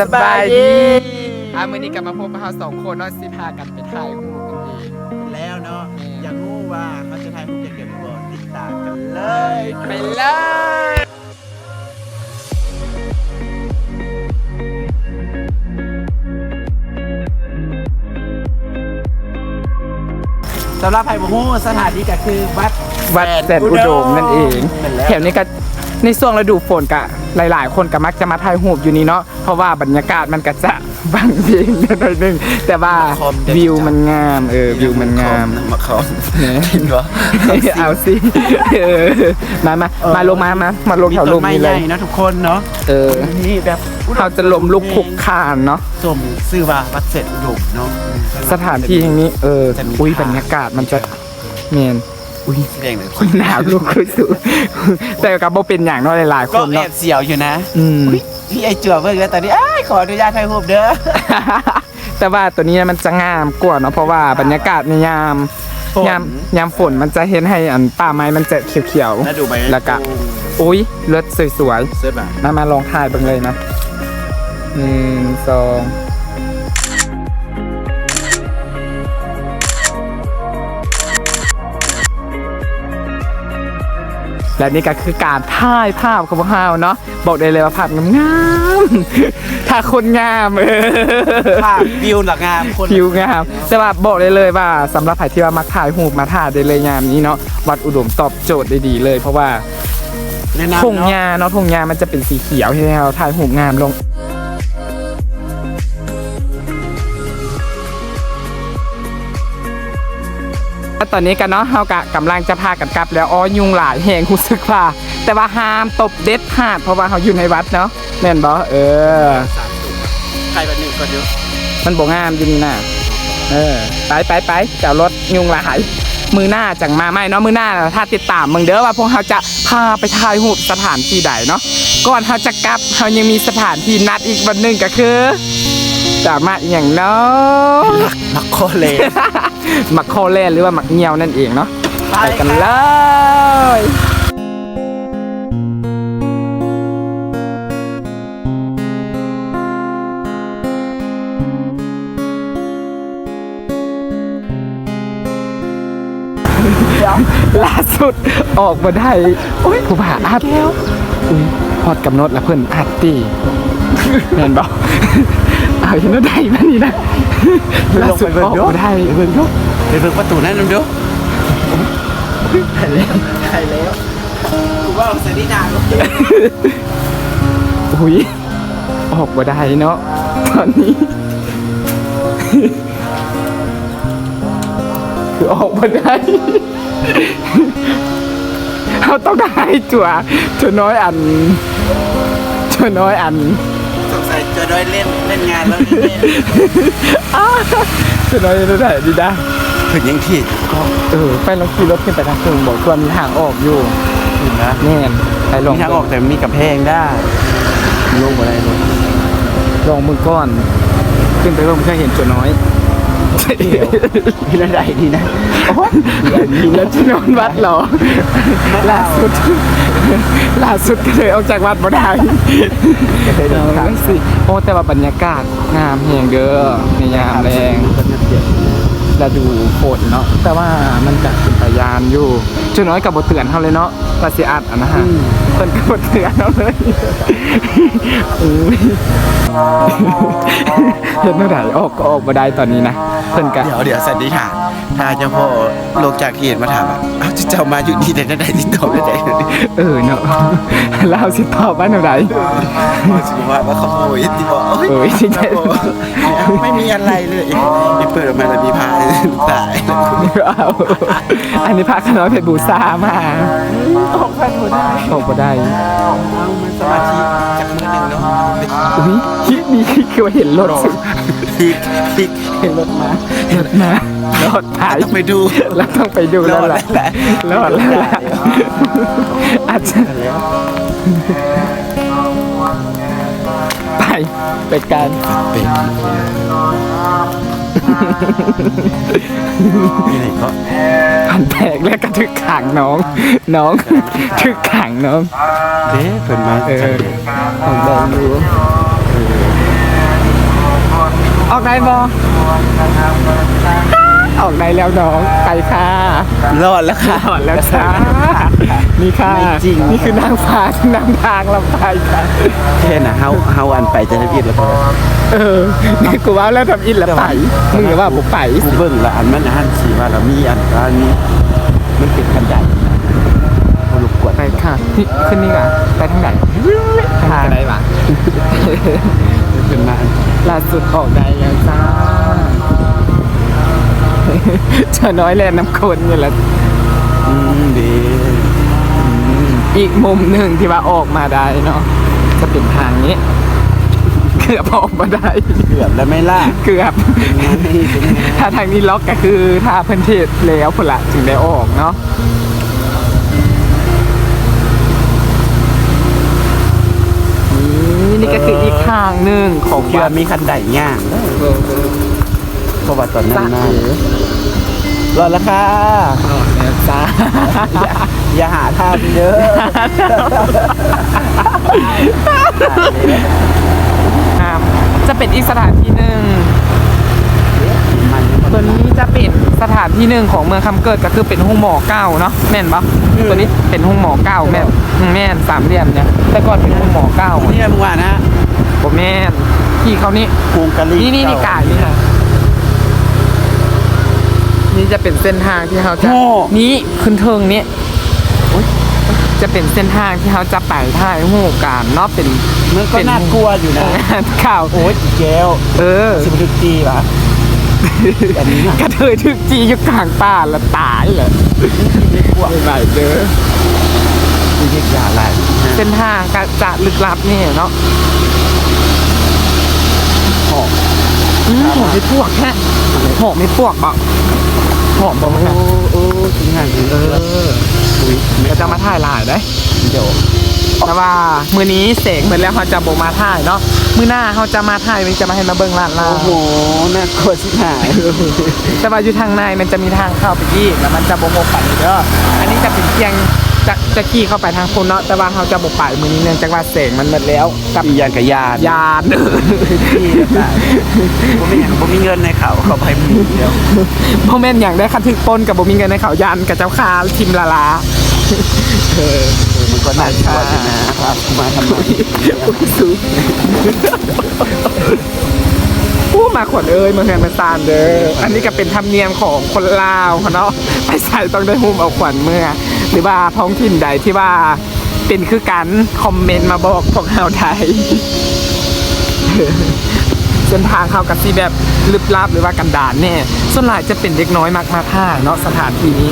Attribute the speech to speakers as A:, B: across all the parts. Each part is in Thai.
A: สบายดีอะมื้อนี้กลับมาพบกับเราสองคนเนาะสิพากันไปถ่ายรูปกันเอง
B: แล้วเนาะอยากรู้ว่าเขาจะทายผู้เก่งๆบ่ติดตามกันเลย
A: ไปเลย
B: สำหรับไผ่บุ้สถานที่ก็คือวัด
A: วัดแสนอุดมนั่นเองแถวนี้ก็ ในช่วงฤดูฝนกะหลาย ๆ คนก็มักจะมาถ่ายรูปอยู่นี่เนาะเพราะว่าบรรยากาศมันก็จะบางเพียงนิดหน่อยนึงแต่ว่าวิวมันงามเออวิวมันงาม
B: มาคอม
A: เนี่ย
B: กินวะ
A: เอาสิเออมามามาลงมามามาลงแถวลง
B: ไม้
A: นี่
B: ให
A: เล
B: ญ่
A: ย
B: เนาะทุกคนเนาะ
A: เออ
B: นี่แบบ
A: เขาจะลมลุกคุกคานเนาะ
B: สมชื่อว่าวัดเสร็จอุดมเนาะ
A: สถานที่อย่างนี้เออ
B: จะมี
A: อุ้ย
B: ทาง
A: บรรยากาศมันจะเนียน อุ้ย
B: แดงเลย
A: หนาวลุกคุยสูแต่กับโบเป็นอย่างเน้อยหลายๆค
B: ก็
A: น
B: แอ
A: เนาะ
B: บเสียวอยู่นะ
A: อืม
B: อุ๊ยพี่ไอจั่วเบิ่งแล้วตอนนี้อ้ายขออนุญาตถ่ายรูปเด้อ
A: แต่ว่าตัวนี้มันจะงามกว่าเนาะเพราะว่าบรรยากาศในยาม
B: ฝน
A: ยามยามฝนมันจะเห็นให้อันป่าไม้มันจะเขียว
B: แล้วดูไป
A: ๆแล้วก็อุ้ยเลือดสวย
B: เสื้อแบบ
A: ๆมามาลองถ่ายเบังเลยนะหนึ่งสอง และนี่ก็คือการถ่ายภาพของพวกเราเนาะบอกได้เลยว่าภาพงามๆถ้าคนงามเออ
B: ภาพวิวหลักงามคน
A: ผิวงามแต่ว่าบอกได้เลยว่าสำหรับใครที่ว่ามักถ่ายรูปมาถ่ายได้เลยยามนี้เนาะวัดอุดมตอบโจทย์ได้ดีเลย เพราะว่า
B: แนะนำ
A: ทุ่ง
B: เนาะ
A: หญ้าเนาะทุ่งหญ้ามันจะเป็นสีเขียวให้เราถ่ายรูปงามลง แล้วตอนนี้กันเนาะเฮากะกำลังจะพากันกลับ แล้วอ๋อยุงหลายแหงรู้สึกว่าแต่ว่าห้ามตบเด็ดขาดเพราะว่าเขาอยู่ในวัดเนาะแม่นบ่เออ
B: ถ่ายแบบหนึ่งก่อนเดี๋ยว
A: มันบ่งามอยู่นี่น่ะเออไปไปไปเจ้ารถยุงหลายมือหน้าจังมาไม่เนาะมือหน้าถ้าติดตามมึงเด้อว่าพวกเขาจะพาไปถ่ายรูปสถานที่ใดเนาะก่อนเขาจะกลับเขายังมีสถานที่นัดอีกวันหนึ่งก็คือจะมาอหย่างเนาะ
B: มักโคเล
A: มักโคแลนหรือว่ามักเงียวนั่นเองเนาะไปกันเลยล่าสุดออกมาได้โอ้ยผู้ผ่าอัดแล้วอุ้ยพอดกำหนดแล้วเพิ่นอัดตีเห็นบอกเอาเห็นว่าได้มานี่นะ ล่าสุดออกมาได้
B: เบิ่งดูไปเบิ่งประตูนั่นนำดูถ่ายแล้วถ่ายแล้วกูว่าเอาเสนิดาลูก
A: อุ้ยออกมาได้เนาะตอนนี้ คือออกมาได้เขาต้องได้จั่วจัวน้อยอันจัวน้อยอัน
B: สงสัย จะได้เล่นเล่นงานแล้วนี่
A: จัวน้อยจะได้ดีด้า
B: ถึงยังที่ก็
A: เออไปลองขี่รถขึ้นไปทางตรงบอกว่ามีทางออกอยู่
B: ถึงนะ
A: แน่นไปลอง
B: มีทางออกแต่มีกับแพงได้ลงมาได้เลย
A: ลองมือก้อน ขึ้นไปเพิ่มแค่เห็นจัวน้อย
B: เดี๋ยวมีอะไรดีนะโอ้ย
A: แล้วจะนอนวัดเหรอล่าสุดล่าสุดก็เลยออกจากวัดมาได้เอาสิโอ้แต่ว่าบรรยากาศงามแหงเด้อในยามแรง และดูฝนเนาะแต่ว่ามันจะเป็นพยานอยู่จนน้อยกับบทเตือนเขาเลยเนาะว่าสิอัดอะนะฮะเพิ่นกับบทเตือนเขาเลยอุ้ยเห็นเมื่อไหร่ออกก็ออกมาได้ตอนนี้นะเพิ่นกั
B: เดี๋ยวเดี๋ยวสันนิษฐาน ถ้าเจ้าพ่อลงจากที่เห็นมาถามอะอ้าวเจ้ามาอยู่นี่แต่ได้ที่ตอบได้ไหน
A: เออเนาะเราสิตอบว่าอะไร
B: สุภาพว่าขโมยที่บอก
A: เอ้ยจริงๆ
B: ไม่มีอะไรเลยอีเปิดออกมาแล้วมีพายตาย
A: เอาอันนี้พระขน้อยเพชรบูซามาออกพันบ่ได้ออกบ่ได้
B: เอามันสมาธิจากมือหนึ่งเนาะ
A: อุ้ยคิดนี้คือว่าเห็นรถสิ
B: พิกพิก
A: เห็น รถมารถมารถถ่าย
B: ต้องไปดู
A: แล้วต้องไปดูแล้วล่ะรอดแล้วล่ะอาจจะไปไปกัน
B: เป็นมีอะไรก็
A: พันแตกแล้วก็ทึกขังน้อง น้องทึกขังน้อง
B: เด้เพิ่นมา
A: เออของแดงอยู่ ออกได้บอออกได้แล้วน้องไปค่ะ
B: รอดแล้วค่ะ
A: ถอดแล้วจ้านี่ค่ะ
B: ไม่จริง
A: นี่คือนางฟ้านำทางเราไปค่ะ
B: แค่น่ะเฮาเฮาอันไปจะได้ผิดแล้วพอ
A: เออนี่กูว่าแล้วทำอินละไปมึงอย่าว่าผมไป
B: กูเบิ่งละอันมันอันสิว่าเรามีอันอันนี้มันเป็นคันใหญ่บ่รบกวน
A: ไปค่ะนี่ขึ้นนี่ค่ะไปทางไหนทางไหนวะ
B: ขึ้นมาอัน
A: ล่าสุดออกได้แล้วจ้าเจะน้อยแลนน้ำคนนี่แหละ
B: อืมดี
A: อีกมุมหนึ่งที่ว่าออกมาได้เนาะจะเป็นทางนี้เกือบออกมาได้
B: เกือบแล้วไหม่ล่ะ
A: เกือบ
B: เป็นไงเป็นไง
A: ถ้าทางนี้ล็อกก็คือถ้าเพิ่นเทศแล้วพนละถึงได้ออกเนาะ นี่นี่ก็คืออีกทางหนึ่งของ
B: เกือ
A: วั
B: บ
A: ด
B: มีคันใดย่างเด้อเพราะว่าตอนนั้น
A: จ้า
B: น่ะรอดแล้วค่ะ
A: แล้วจ้า
B: อย่าอย่าหาทำเยอะ
A: ครับจะเป็นอีกสถานที่หนึ่ง
B: มัน
A: ตัวนี้จะเป็น สถานที่หนึ่งของเมืองคำเกิดก็คือเป็นห้องหมอเก้าเนาะแม่นปะตัวนี้เป็นห้องหมอเก้าแม่นอืมแม่นสามเหลี่ยมเนี่ยแต่ก่อนเป็นห้องหมอเก้า
B: นี่มึงว่านะ
A: ผมแม่นที่เขานี่
B: กรุงกะลี
A: นี่นี่นี่กายนี่ค่ะนี่จะเป็นเส้นทางที่เขาจะ
B: โอ้
A: นี่ขึ้นเทิงนี้อุ๊ยจะเป็นเส้นทางที่เขาจะไปท่ายหูการเนาะเป็น
B: มันก็น่ากลัวอยู่นะ
A: ข่าว
B: โอ้ยอีแก้ว
A: เออ
B: สิบทุกทีว่ะอันนี้น่ะ
A: กระเทยทึกจีอยู่กลางป่าละตายเลย
B: ไม่กลัว
A: ไม่ไหวเด้อ
B: มีเรียกยาอะไรนะ
A: เส้นทางก็จะลึกลับนี่เนาะ
B: หอก
A: อืมหอมไม่พวกแค่หอมไม่พวกบอกหอมบอก
B: โอ้
A: แค่
B: โอ้ถึงงานถึง
A: เอ
B: เออ
A: อ
B: อุ้ย
A: ก็จะมาถ่ายหลายได้
B: เดี๋ยว
A: แต่ว่ามือนี้เสกเหมือนแล้วเขาจะโบมาถ่ายเนาะมือหน้าเขาจะมาถ่ายมันจะมาให้มาเบิ้งลาดลา
B: โอ้โหน่ากลัวชิบหาย
A: แต่ว่าอยู่ทางในมันจะมีทางเข้าไปอีกแล้วมันจะโบโมไปเด้ออันนี้จะเป็นเพียงจะจะขี่เข้าไปทางคนเนาะแต่ว่าเขาจะโบไปมือนี้เนื่องจากว่าเสกมันหมดแล้วกับ
B: มียานกับยาน
A: ยาน
B: ที่แล้วกันผมไม่อยากผมมีเงินในเขาเขาไปมีเดียว
A: โมเมนต์อย่างได้คันถึกปนกับโบมีเงินในเขายานกับเจ้าคาทิมละลาเออ
B: เออ มันก็น่ากลัวอยู่นะครับมาทำไม
A: สูผู้มาขวัญเอ้ยเมืองแห่งเมืองตาลเด้ออันนี้ก็เป็นธรรมเนียมของคนลาวเนาะไปใส่ต้องได้หุ้มเอาขวัญเมื่อ หรือว่าท้องถิ่นใดที่ว่าเป็นคือกันคอมเมนต์มาบอกพวกเราไทยเส้นทางเข้ากับที่แบบลึกลับหรือว่ากันดานเนี่ยส่วนหลายจะเป็นเด็กน้อยมากมาท่าเนาะสถานที่นี้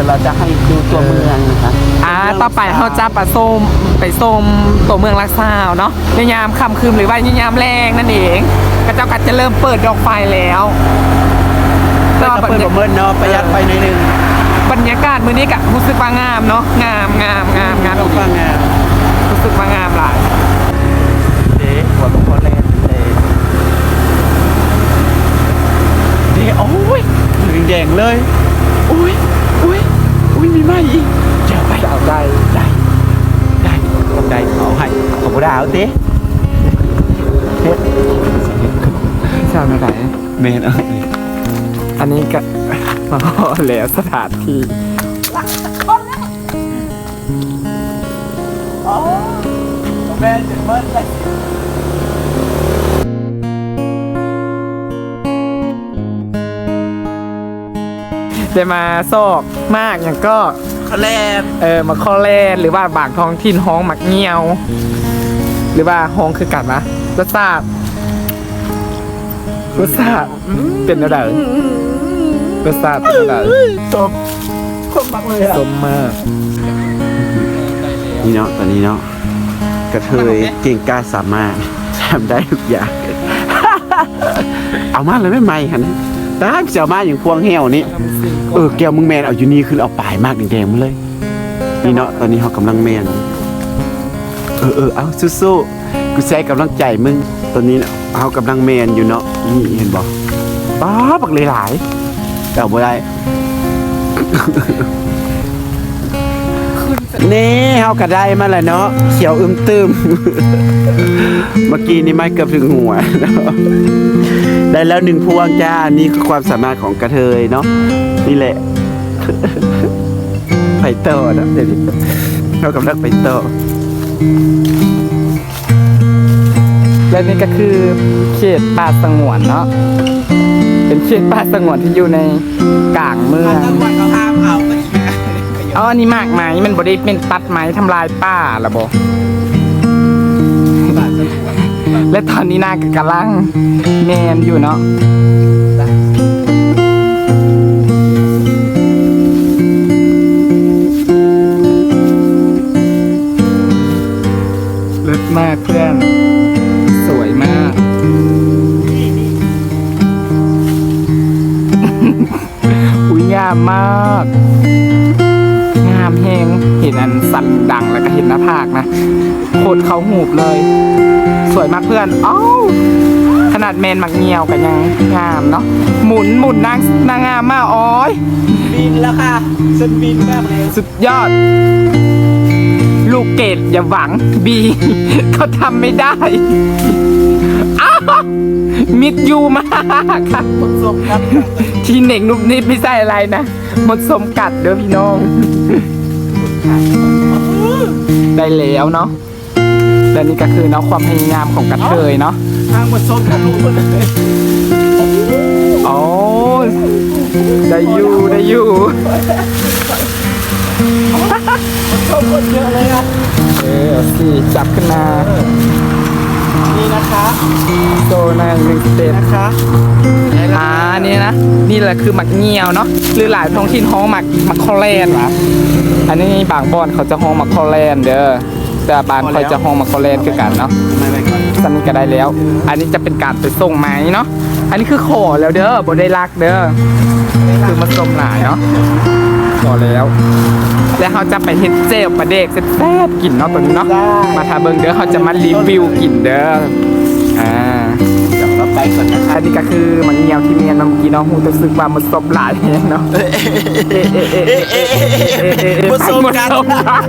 B: ดี๋ยวเราจะให้ดูตัวเมืองนะคะ
A: อ่าต่อไปเขาจะไปส้มไปส้มตัวเมืองลักซาวเนาะในยามค่ำคืนหรือว่าในยามแรงนั่นเองกระเจ้ากัดจะเริ่มเปิดดอกไฟแล้ว
B: ก็
A: ก็
B: เปิดประเมินเนาะประหยัดไปหน่อยหนึง
A: บรรยากาศมื้อนี้กะรู้สึกว่างามเนาะงามงามงามงาม
B: ต้องฟังงาน
A: รู้สึกว่างามหลาย
B: เด็กหัวลูกพ่อเล่นเด็กเด็กโอ้ยเหลืองแดงเลยอุ้ยอุ้ยอุ้ย มีไหมอีกเจ้าไป
A: จะเอาได้
B: ได้ ได้ต้องได้เอาให้ขอบคุณดาวเต้เฮ็ด
A: จะเอาไหน
B: เมนเอ้ย
A: อันนี้ก็อ๋อแล้วสถานที่
B: แม่จะเบิ้ลเลย
A: จะมาซอก มากอย่างก็
B: เขาแลบ
A: เออมาข้อแรกหรือว่าบางท้องถิ่นห้องหมักเงียว หรือว่าห้องคือกันนะรสชาติรสชาติเป็นอะไรรสชาติเป็นอะไร
B: ตบคนมักเลยอะ
A: สมมาก
B: นี่เนาะตอนนี้เนาะกระเทยเก่งกล้าสามารถทำได้ทุกอย่าง เอามาเลยไม่ไม่หันได้จะเอามาอย่างพวงเหี่ยวนี่เออแก้วมึงแมนเอาอยู่นี่คือเอาปลายมากแดงๆมาเลยนี่เนาะตอนนี้เขากำลังแมนเออเออเอาสู้ๆกูใช้กำลังใจมึงตอนนี้น่ะเขากำลังแมนอยู่เนาะนี่เห็นบอกป้าบักหลายๆแต่เอาบ่ได้
A: นี่
B: เฮาก็ได้มาแล้วเนาะเขียวอึมตึมเมื่อกี้นี่ไม่เกือบถึงหัวได้แล้วหนึ่งพวงจ้านี่คือความสามารถของกระเทยเนาะนี่แหละไปต่อนะเดี๋ยวนี้เรากำลังไปต่อ
A: และนี่ก็คือเขตป่าสงวนเนาะเป็นเขตป่าสงวนที่อยู่ในกลางเมือง
B: อ๋
A: ออันนี้มากไหมมันบริเป็นตัดไหมทำลายป่าละบอและตอนนี้นางก็กำลังแมนอยู่เนาะเลิศมากเพื่อน สวยมาก อุ้ยงามมาก ห็นอันสันดังแล้วก็เห็นหน้าผากนะโคตรเขาหูบเลย สวยมากเพื่อนอ้าวขนาดแมนมักเงียวกันยังงามเนาะหมุนหมุนนางนางงามมากอ้อย
B: บินแล้วค่ะฉันบินมากเลย
A: สุดยอด ลูกเกดอย่าหวังบีเขาทำไม่ได้อ้าวมิดยูมากค่ะ
B: สมครับ
A: ทีเหน่งนุบนิบไม่ใช่อะไรนะหมดสมกัดเด้อพี่น้อง ได้แล้วเนาะและนี่ก็คือเนาะความพยายามของกระเทยเนาะ
B: ทางหมดสมกันรู้เลย
A: โอ้ยได้อยู่ได้อยู่
B: สมคนเยอะเลยอะ
A: เออเอาสิจับขึ้นมา
B: นี่นะคะ
A: โซนางหนึ่งสเต็ป
B: นะคะ
A: อ่านี่นะ นี่แหละคือหมักเงียวเนาะหรือหลายท้องถิ่นห้องหมักหมักคอแลนด์วะอันนี้บางบอนเขาจะห้องหมักคอแลนด์เด้อแต่บางเขาจะห้องหมักคอแลนด์คือกันเนาะ
B: ไม่ไปก่อน
A: สันนี้ก็ได้แล้ว อันนี้จะเป็นการไปส่งไหมเนาะอันนี้คือขอแล้วเด้อบได้รักเด้อคือมาส่งหลายเนาะขอแล้ว แล้วเขาจะไปเฮ็ดเจลประเด็กแซ่บๆกินเนาะตัวนี้เนาะมาทาเบิงเด้อเขาจะมารีวิวกินเด้ออ่า
B: เดี๋ยวเราไปก่อนนะ
A: อันนี้ก็คือมันเงียวที่เมียน้องกีน้องหูแต่สึกว่ามันสมหลายแฮงเนาะ
B: ผสมกัน
A: ผสกัน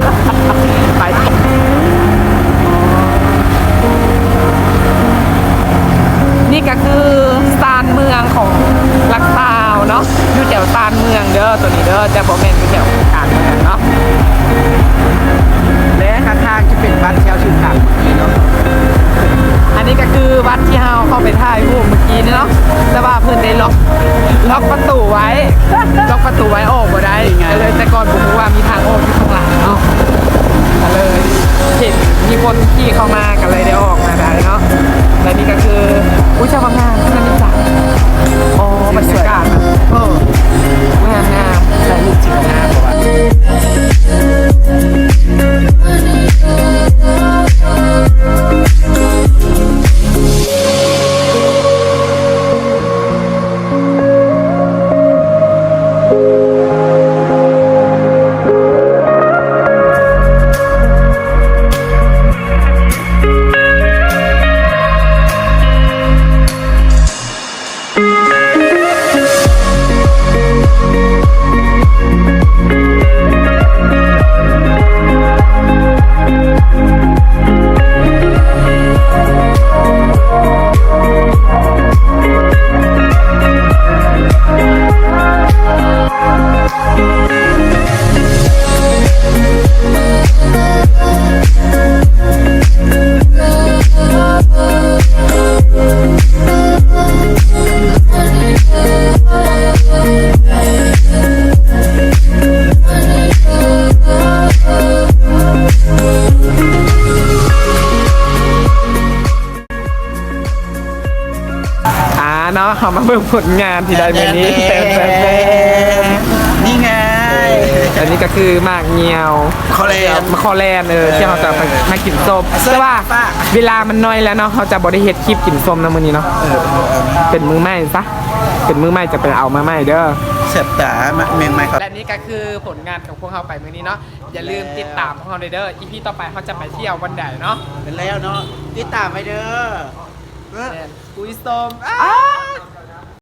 A: ไปนี่ เนาะเขามาเบิ่งผลงานที่ได้เมื่อนี้แฟนแฟนแฟน
B: นี่ไง
A: อันนี้ก็คือหมากเงียว
B: คอแลนด์
A: มาคอแลนด์เออที่เขาจะไปมากินส้ม
B: เสื้อ
A: แต่ว่า
B: ฟ้า
A: เวลามันน้อยแล้วเนาะเขาจะบริเฮ็ดคลิปกินส้มนะมื้อนี้เนาะเป็นมือใหม่ซะเป็นมือใหม่จะไปเอามาใหม่เด้อ
B: เสบตาเมงไม่ครับ
A: และนี่ก็คือผลงานของพวกเขาไปมื้อนี้เนาะอย่าลืมติดตามพวกเขาเด้ออีพีต่อไปเขาจะไปเที่ยววันใดเนาะ
B: เป็นแล้วเนาะติดตามไปเด้อ
A: คุยส้มอ้าว